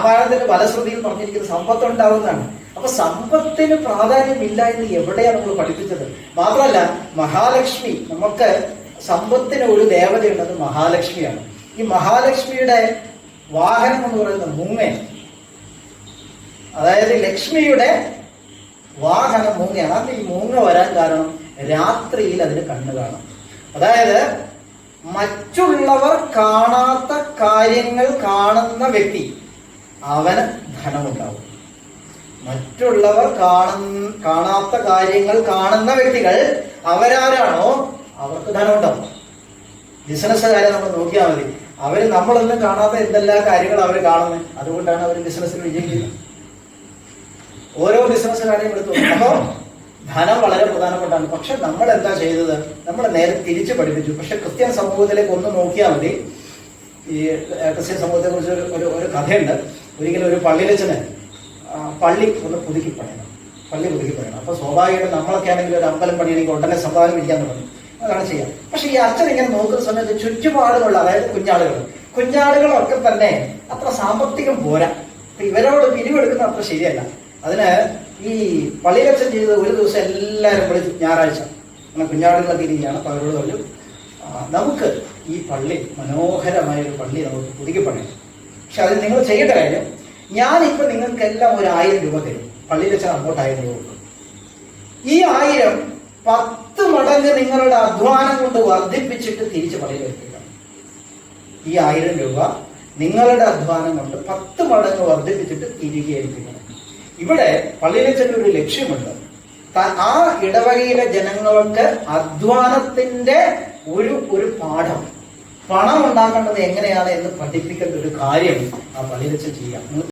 രാമായണത്തിന്റെ ഫലശ്രുതിയിൽ പറഞ്ഞിരിക്കുന്ന സമ്പത്ത് ഉണ്ടാവുന്നതാണ് അപ്പൊ സമ്പത്തിന് പ്രാധാന്യമില്ല എന്ന് എവിടെയാണ് നമ്മൾ പഠിപ്പിച്ചത്? മാത്രമല്ല മഹാലക്ഷ്മി നമുക്ക് സമ്പത്തിന് ഒരു ദേവതയുണ്ടത് മഹാലക്ഷ്മിയാണ്. ഈ മഹാലക്ഷ്മിയുടെ വാഹനം എന്ന് പറയുന്നത് മൂങ്ങയാണ്. അതായത് ലക്ഷ്മിയുടെ വാഹനം മൂങ്ങയാണ്. അത് ഈ മൂങ്ങ വരാൻ കാരണം രാത്രിയിൽ അതിന് കണ്ണു കാണും. അതായത് മറ്റുള്ളവർ കാണാത്ത കാര്യങ്ങൾ കാണുന്ന വ്യക്തി അവന് ധനമുണ്ടാവും. മറ്റുള്ളവർ കാണുന്ന കാണാത്ത കാര്യങ്ങൾ കാണുന്ന വ്യക്തികൾ അവരാരാണോ? അവർക്ക് ധനമുണ്ടാവും. ബിസിനസ്സുകാരെ നമ്മൾ നോക്കിയാൽ മതി. അവർ നമ്മളൊന്നും കാണാത്ത എന്തെല്ലാം കാര്യങ്ങൾ അവർ കാണുന്നത് അതുകൊണ്ടാണ് അവർ ബിസിനസ്സിൽ വിജയിക്കുന്നത്. ഓരോ ബിസിനസ് കാര്യം എടുത്തു അപ്പോൾ ധനം വളരെ പ്രധാനപ്പെട്ടാണ് പക്ഷെ നമ്മൾ എന്താ ചെയ്തത്? നമ്മൾ നേരെ തിരിച്ചു പഠിപ്പിച്ചു. പക്ഷെ ക്രിസ്ത്യൻ സമൂഹത്തിലേക്ക് ഒന്ന് നോക്കിയാൽ മതി. ഈ ക്രിസ്ത്യൻ സമൂഹത്തെ കുറിച്ച് ഒരു ഒരു കഥയുണ്ട്. ഒരിക്കലും ഒരു പള്ളിയിലച്ചന് പള്ളി ഒന്ന് പുതുക്കി പണിയണം. പള്ളി പുതുക്കി പണിയണം. അപ്പൊ സ്വാഭാവികമായിട്ടും നമ്മളൊക്കെ ആണെങ്കിൽ ഒരു അമ്പലം പണിയണമെങ്കിൽ ഉടനെ സമ്പാദനം ഇരിക്കാൻ തുടങ്ങും. അതാണ് ചെയ്യാം. പക്ഷെ ഈ അച്ഛൻ ഇങ്ങനെ നോക്കുന്ന സമയത്ത് ചുറ്റുപാടുകൾ അതായത് കുഞ്ഞാളുകൾ കുഞ്ഞാളുകളൊക്കെ തന്നെ അത്ര സാമ്പത്തികം പോരാ. ഇവരോട് പിരിവെടുക്കുന്ന അത്ര ശരിയല്ല. അതിന് ഈ പള്ളിയിലച്ഛൻ ചെയ്തത് ഒരു ദിവസം എല്ലാവരും വിളിച്ചു ഞായറാഴ്ച. അങ്ങനെ കുഞ്ഞാടുകളൊക്കെ ഇരിക്കുകയാണ് അപ്പൊ അവരോട് പറഞ്ഞു നമുക്ക് ഈ പള്ളി മനോഹരമായ ഒരു പള്ളി നമുക്ക് പുതുക്കി പണിയണം. പക്ഷെ അത് നിങ്ങൾ ചെയ്യേണ്ട കാര്യം ഞാനിപ്പോ നിങ്ങൾക്കെല്ലാം ഒരു ആയിരം രൂപ തരും. പള്ളിയിൽ വെച്ചാൽ അങ്ങോട്ട് ആയിരം രൂപ കൊടുക്കും. ഈ ആയിരം പത്ത് മടങ്ങ് നിങ്ങളുടെ അധ്വാനം കൊണ്ട് വർദ്ധിപ്പിച്ചിട്ട് തിരിച്ച് പള്ളിയിൽ എത്തിക്കണം. ഈ ആയിരം രൂപ നിങ്ങളുടെ അധ്വാനം കൊണ്ട് പത്ത് മടങ്ങ് വർദ്ധിപ്പിച്ചിട്ട് തിരികെ എത്തിക്കണം. ഇവിടെ പള്ളിയിലച്ഛന്റെ ഒരു ലക്ഷ്യമുണ്ട്. ആ ഇടവകയിലെ ജനങ്ങൾക്ക് അധ്വാനത്തിന്റെ ഒരു ഒരു പാഠം. പണം ഉണ്ടാക്കേണ്ടത് എങ്ങനെയാണ് എന്ന് പഠിപ്പിക്കേണ്ട ഒരു കാര്യം ആ പള്ളിയിൽ വെച്ച് ചെയ്യാം.